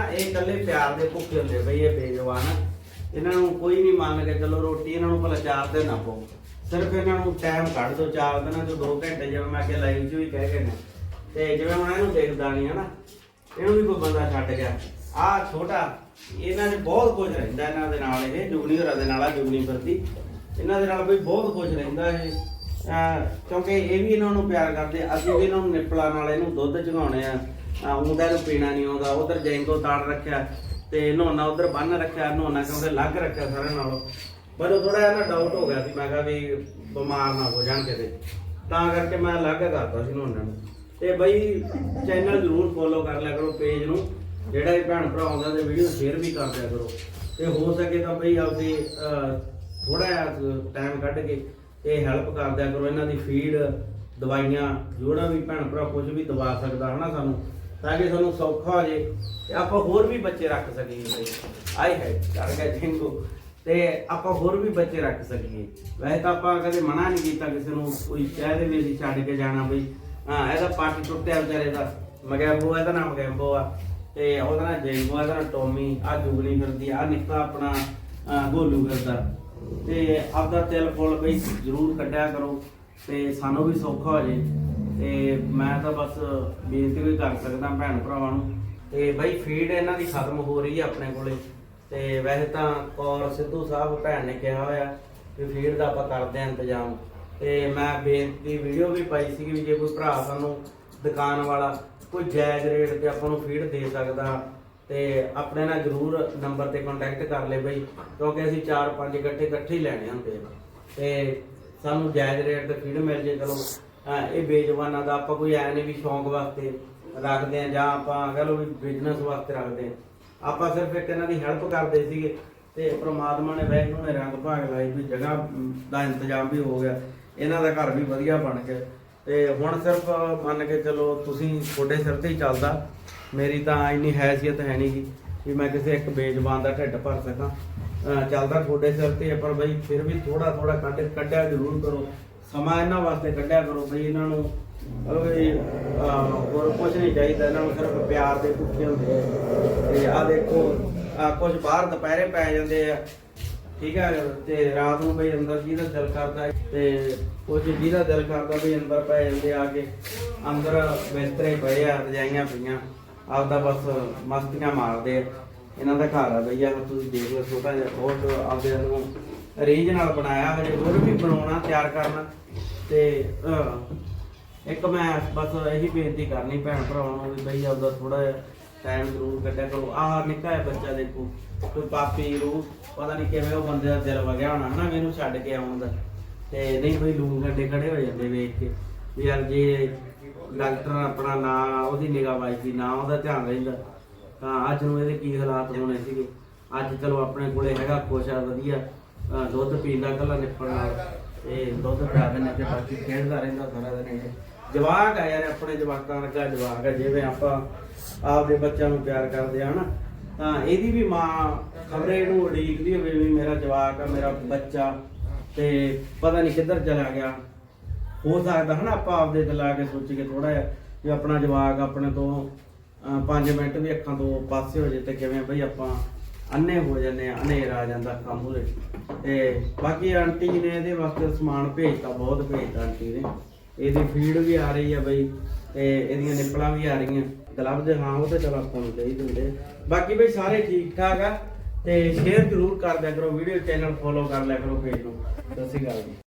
ਨਾ ਇਹ ਇਕੱਲੇ ਪਿਆਰ ਦੇ ਭੁੱਖੇ ਹੁੰਦੇ ਬਈ, ਇਹ ਬੇਜਵਾਨ। ਆ। ਇਹਨਾਂ ਨੂੰ ਕੋਈ ਨਹੀਂ ਮੰਨ ਕੇ ਚਲੋ ਰੋਟੀ ਇਹਨਾਂ ਨੂੰ ਭਲਾ ਚਾਰ ਦਿਨ ਨਾ ਪਾਓ। ਸਿਰਫ ਇਹਨਾਂ ਨੂੰ ਟਾਈਮ ਕੱਢ ਦਿਓ ਚਾਰ ਦਿਨਾਂ ਚੋਂ 2 ਘੰਟੇ ਜਿਵੇਂ ਮੈਂ ਕਿ ਲਾਈਵ 'ਚ ਵੀ ਕਹਿ ਗਏ ਨੇ। ਤੇ ਜਿਵੇਂ ਹੁਣ ਇਹਨੂੰ ਦੇਖਦਾ ਨਹੀਂ ਹੈ ਨਾ ਇਹਨੂੰ ਵੀ ਕੋਈ ਬੰਦਾ ਛੱਡ ਗਿਆ। ਆਹ ਛੋਟਾ, ਇਹਨਾਂ ਦੇ ਬਹੁਤ ਕੁਝ ਰਹਿੰਦਾ ਇਹਨਾਂ ਦੇ ਨਾਲ ਇਹ ਜੁਗਨੀ ਹੋਰਾਂ ਦੇ ਨਾਲ ਆ, ਜੁਗਨੀ ਵਰਤੀ ਇਹਨਾਂ ਦੇ ਨਾਲ ਬਈ ਬਹੁਤ ਕੁਝ ਰਹਿੰਦਾ ਇਹ। ਅਹ ਕਿਉਂਕਿ ਇਹ ਵੀ ਇਹਨਾਂ ਨੂੰ ਪਿਆਰ ਕਰਦੇ, ਅਸੀਂ ਵੀ ਇਹਨਾਂ ਨੂੰ ਨਿਪਲਾਂ ਨਾਲ ਇਹਨੂੰ ਦੁੱਧ ਚਗਾਉਣੇ ਆ। ਉਹਦਾ ਨੂੰ ਪੀਣਾ ਨਹੀਂ ਆਉਂਦਾ, ਉਧਰ ਜੈਂਗੋ ਤਾੜ ਰੱਖਿਆ ਤੇ ਨੋਨਾ ਉਧਰ ਬੰਨ ਰੱਖਿਆ ਨੋਨਾ ਕਿਉਂਕਿ ਲੱਗ ਰੱਖਿਆ ਸਾਰਿਆਂ ਨਾਲੋਂ। ਪਰ ਉਹ ਥੋੜਾ ਜਿਹਾ ਨਾ ਡਾਊਟ ਹੋ ਗਿਆ ਸੀ, ਮੈਂ ਕਿਹਾ ਵੀ ਬਿਮਾਰ ਨਾ ਹੋ ਜਾਣ ਕਿਤੇ। ਤਾਂ ਕਰਕੇ ਮੈਂ ਅਲੱਗ ਕਰਤਾ ਸੀ ਨੋਨਾ ਨੂੰ। ਤੇ ਬਈ ਚੈਨਲ ਜ਼ਰੂਰ ਫੋਲੋ ਕਰ ਲਿਆ ਕਰੋ ਪੇਜ ਨੂੰ, ਜਿਹੜਾ ਵੀ ਭੈਣ ਭਰਾ ਆਉਂਦਾ ਤੇ ਵੀਡੀਓ ਸ਼ੇਅਰ ਵੀ ਕਰ ਦਿਆ ਕਰੋ। ਤੇ ਹੋ ਸਕੇ ਤਾਂ ਬਈ ਆਪਦੀ ਥੋੜਾ ਜਿਹਾ ਟਾਈਮ ਕੱਢ ਕੇ ਇਹ ਹੈਲਪ ਕਰ ਦਿਆ ਕਰੋ। ਇਹਨਾਂ ਦੀ ਫੀਡ ਦਵਾਈਆਂ ਜਿਹੜਾ ਵੀ ਭੈਣ ਭਰਾ ਕੁਝ ਵੀ ਦਵਾ ਸਕਦਾ ਹਨਾ ਸਾਨੂੰ ਤਾਂ ਕਿ ਸਾਨੂੰ ਸੌਖਾ ਹੋ ਜੇ ਤੇ ਆਪਾਂ ਹੋਰ ਵੀ ਬੱਚੇ ਰੱਖ ਸਕੀਏ ਬਈ। ਆਈ ਹੈ ਕਰ ਗਿਆ ਜਿੰਗੋ ਤੇ ਆਪਾਂ ਹੋਰ ਵੀ ਬੱਚੇ ਰੱਖ ਸਕੀਏ। ਵੈਸੇ ਤਾਂ ਆਪਾਂ ਕਦੇ ਮਨਾ ਨਹੀਂ ਕੀਤਾ ਕਿਸੇ ਨੂੰ ਕੋਈ ਕਹਿ ਦੇ ਵੀ ਛੱਡ ਕੇ ਜਾਣਾ ਬਈ। ਹਾਂ ਇਹਦਾ ਪੱਟ ਟੁੱਟਿਆ ਵਿਚਾਰੇ ਦਾ। ਮਗੈਂਬੋ ਇਹਦਾ ਨਾਮ ਮਗੈਂਬੋ ਆ। ਤੇ ਉਹਦਾ ਨਾਮ ਜੈਂਗੋ ਇਹਦਾ ਨਾਮ ਟੋਮੀ ਆ ਜੁਗਲੀ ਫਿਰਦੀ ਆ ਨਿੱਕਾ ਆਪਣਾ ਗੋਲੂ ਫਿਰਦਾ। ਤੇ ਆਪਦਾ ਤਿਲ ਫੁੱਲ ਬਈ ਜ਼ਰੂਰ ਕੱਢਿਆ ਕਰੋ। ਤੇ ਸਾਨੂੰ ਵੀ ਸੌਖਾ ਹੋ ਜੇ। ਤੇ ਮੈਂ ਤਾਂ ਬਸ ਬੇਨਤੀ ਵੀ ਕਰ ਸਕਦਾ ਭੈਣ ਭਰਾਵਾਂ ਨੂੰ। ਤੇ ਬਈ ਫੀਡ ਇਹਨਾਂ ਦੀ ਖਤਮ ਹੋ ਰਹੀ ਹੈ ਆਪਣੇ ਕੋਲੇ। ਤੇ ਵੈਸੇ ਤਾਂ ਕੌਰ ਸਿੱਧੂ ਸਾਹਿਬ ਭੈਣ ਨੇ ਕਿਹਾ ਹੋਇਆ ਕਿ ਫੀਡ ਦਾ ਆਪਾਂ ਕਰਦੇ ਆਂ ਇੰਤਜ਼ਾਮ। ਤੇ ਮੈਂ ਬੇਨਤੀ ਵੀਡੀਓ ਵੀ ਪਾਈ ਸੀ ਕਿ ਜੇ ਕੋਈ ਭਰਾ ਸਾਨੂੰ ਦੁਕਾਨ ਵਾਲਾ ਕੋਈ ਜਾਇਜ਼ ਰੇਟ ਤੇ ਆਪਾਂ ਨੂੰ ਫੀਡ ਦੇ ਸਕਦਾ, ਤੇ ਆਪਣੇ ਨਾਲ ਜਰੂਰ ਨੰਬਰ ਤੇ ਕੰਟੈਕਟ ਕਰ ਲੈ ਬਈ, ਕਿਉਂਕਿ ਅਸੀਂ 4-5 ਇਕੱਠੇ ਇਕੱਠੇ ਲੈਣੇ ਹੁੰਦੇ ਆ। ਤੇ ਸਾਨੂੰ ਜਾਇਜ਼ ਰੇਟ ਤੇ ਫੀਡ ਮਿਲ ਜੇ, ਚਲੋ ਅਹ ਇਹ ਬੇਜਵਾਨਾਂ ਦਾ ਆਪਾਂ ਕੋਈ ਐ ਨਹੀਂ ਵੀ ਸ਼ੌਂਕ ਵਾਸਤੇ ਰੱਖਦੇ ਆ ਜਾਂ ਆਪਾਂ ਕਹ ਲਓ ਵੀ ਬਿਜ਼ਨਸ ਵਾਸਤੇ ਰੱਖਦੇ ਆ ਆਪਾਂ ਸਿਰਫ ਇੱਕ ਇਹਨਾਂ ਦੀ ਹੈਲਪ ਕਰਦੇ ਸੀਗੇ ਤੇ ਪ੍ਰਮਾਤਮਾ ਨੇ ਵੈਗਨੂੰ ਨੇ ਰੰਗ ਭਾਗ ਲਾਈ ਵੀ ਜਗ੍ਹਾ ਅਮ, ਦਾ ਇੰਤਜ਼ਾਮ ਵੀ ਹੋ ਗਿਆ ਇਹਨਾਂ ਦਾ ਘਰ ਵੀ ਵਧੀਆ ਬਣ ਗਿਆ। ਤੇ ਹੁਣ ਸਿਰਫ ਮੰਨ ਕੇ ਚਲੋ ਤੁਸੀਂ ਤੁਹਾਡੇ ਸਿਰ ਤੇ ਹੀ ਚੱਲਦਾ ਮੇਰੀ ਤਾਂ ਇੰਨੀ ਹੈਸੀਅਤ ਹੈ ਨਹੀਂ ਗੀ ਵੀ ਮੈਂ ਕਿਸੇ ਇੱਕ ਬੇਜ਼ਬਾਨ ਦਾ ਢਿੱਡ ਭਰ ਸਕਾਂ। ਅਹ ਚੱਲਦਾ ਤੁਹਾਡੇ ਸਿਰ ਤੇ ਹੈ, ਪਰ ਬਈ ਫਿਰ ਵੀ ਥੋੜਾ ਥੋੜਾ ਕੱਢ ਕੱਢਿਆ ਜ਼ਰੂਰ ਕਰੋ। ਸਮਾਂ ਇਹਨਾਂ ਵਾਸਤੇ ਕੱਢਿਆ ਕਰੋ ਬਈ ਇਹਨਾਂ ਨੂੰ, ਮਤਲਬ ਵੀ ਹੋਰ ਕੁਝ ਨਹੀਂ ਚਾਹੀਦਾ, ਇਹਨਾਂ ਨੂੰ ਸਿਰਫ ਪਿਆਰ ਦੇ ਭੁੱਖੇ ਹੁੰਦੇ ਆ। ਤੇ ਆ ਦੇਖੋ ਆ ਕੁਝ ਬਾਹਰ ਦੁਪਹਿਰੇ ਪੈ ਜਾਂਦੇ ਆ। ਠੀਕ ਹੈ ਤੇ ਰਾਤ ਨੂੰ ਬਈ ਅੰਦਰ ਜਿਹਦਾ ਦਿਲ ਕਰਦਾ ਤੇ ਕੁਝ ਜਿਹਦਾ ਦਿਲ ਕਰਦਾ ਵੀ ਅੰਦਰ ਪੈ ਜਾਂਦੇ ਆ ਕੇ, ਅੰਦਰ ਬਿਸਤਰੇ ਪਏ ਆ, ਰਜਾਈਆਂ ਪਈਆਂ, ਆਪਦਾ ਬਸ ਮਸਤੀਆਂ ਮਾਰਦੇ ਆ। ਇਹਨਾਂ ਦਾ ਘਰ ਆ ਬਈਆ ਤੁਸੀਂ ਦੇਖ ਲਓ ਛੋਟਾ ਜਿਹਾ ਬਹੁਤ ਆਪਦੇ ਨੂੰ ਰੀਝ ਨਾਲ ਬਣਾਇਆ ਹਜੇ ਹੋਰ ਵੀ ਬਣਾਉਣਾ, ਤਿਆਰ ਕਰਨਾ। ਤੇ ਇੱਕ ਮੈਂ ਬਸ ਇਹੀ ਬੇਨਤੀ ਕਰਨੀ ਭੈਣ ਭਰਾਵਾਂ ਨੂੰ ਵੀ ਬਈ ਆਪਦਾ ਥੋੜਾ ਜਿਹਾ ਟਾਈਮ ਜ਼ਰੂਰ ਕੱਢਿਆ ਕਰੋ। ਆਹ ਨਿੱਕਾ ਜਿਹਾ ਬੱਚਾ ਦੇਖੋ, ਕੋਈ ਪਾਪੀ ਰੂ ਪਤਾ ਨਹੀਂ ਕਿਵੇਂ ਉਹ ਬੰਦੇ ਦਾ ਦਿਲ ਵਗਿਆ ਹੋਣਾ ਨਾ ਮੈਨੂੰ ਛੱਡ ਕੇ ਆਉਣ ਦਾ। ਤੇ ਨਹੀਂ ਕੋਈ ਲੂਣ ਗੱਡੇ ਖੜੇ ਹੋ ਜਾਂਦੇ ਵੇਖ ਕੇ, ਵੀ ਯਾਰ ਜੇ ਡਾਕਟਰ ਆਪਣਾ ਨਾ, ਉਹਦੀ ਨਿਗਾਹ ਵਾਜਦੀ, ਨਾ ਉਹਦਾ ਧਿਆਨ ਰਹਿੰਦਾ। ਤਾਂ ਅੱਜ ਨੂੰ ਇਹਦੇ ਕੀ ਹਾਲਾਤ ਹੋਣੇ ਸੀਗੇ? ਅੱਜ ਚਲੋ ਆਪਣੇ ਕੋਲੇ ਹੈਗਾ, ਕੁਛ ਆ, ਵਧੀਆ। ਦੁੱਧ ਪੀਂਦਾ ਕੱਲਾ ਨਿੱਪਣ ਨਾਲ। ਤੇ ਦੁੱਧ ਪਿਆ ਦਿੰਦੇ ਤੇ ਬਾਕੀ ਖੇਡਦਾ ਰਹਿੰਦਾ ਸਾਰਾ ਦਿਨ ਇਹ। ਜਵਾਕ ਆ ਯਾਰ, ਆਪਣੇ ਜਵਾਕਾਂ ਵਰਗਾ ਜਵਾਕ ਆ, ਜਿਵੇਂ ਆਪਾਂ ਆਪਦੇ ਬੱਚਿਆਂ ਨੂੰ ਪਿਆਰ ਕਰਦੇ ਆ, ਹਨਾ? ਤਾਂ ਇਹਦੀ ਵੀ ਮਾਂ ਖਬਰੇ ਇਹਨੂੰ ਉਡੀਕਦੀ ਹੋਵੇ ਵੀ ਮੇਰਾ ਜਵਾਕ ਆ, ਮੇਰਾ ਬੱਚਾ। ਤੇ ਪਤਾ ਨਹੀਂ ਕਿੱਧਰ ਚਲਾ ਗਿਆ। ਹੋ ਸਕਦਾ, ਹਨਾ, ਆਪਾਂ ਆਪਦੇ ਤੇ ਲਾ ਕੇ ਸੋਚ ਕੇ ਥੋੜਾ ਜਿਹਾ ਵੀ ਆਪਣਾ ਜਵਾਕ ਆਪਣੇ ਤੋਂ 5 ਮਿੰਟ ਵੀ ਅੱਖਾਂ ਤੋਂ ਪਾਸੇ ਹੋ ਜੇ ਤੇ ਕਿਵੇਂ ਬਈ ਆਪਾਂ ਅੰਨੇ ਹੋ ਜਾਂਦੇ ਆ ਹਨੇਰ ਆ ਜਾਂਦਾ ਅੱਖਾਂ ਮੂਹਰੇ ਤੇ ਬਾਕੀ ਆਂਟੀ ਜੀ ਨੇ ਇਹਦੇ ਵਾਸਤੇ ਸਮਾਨ ਭੇਜਤਾ, ਬਹੁਤ ਭੇਜਤਾ ਆਂਟੀ ਨੇ। ਇਹਦੀ ਫੀਡ ਵੀ ਆ ਰਹੀ ਆ ਬਈ, ਤੇ ਇਹਦੀਆਂ ਨਿਪਲਾਂ ਵੀ ਆ ਰਹੀਆਂ। ਗਲਵਜ਼, ਹਾਂ, ਉਹ ਤੇ ਚਲੋ ਆਪਾਂ ਨੂੰ ਦੇ ਦਿੰਦੇ। ਬਾਕੀ ਬਈ ਸਾਰੇ ਠੀਕ ਠਾਕ ਆ, ਤੇ ਸ਼ੇਅਰ ਜ਼ਰੂਰ ਕਰ ਦਿਆ ਕਰੋ ਵੀਡੀਓ ਚੈਨਲ ਫੋਲੋ ਕਰ ਲਿਆ ਕਰੋ ਪੇਜ ਨੂੰ। ਸਤਿ ਸ਼੍ਰੀ ਅਕਾਲ ਜੀ।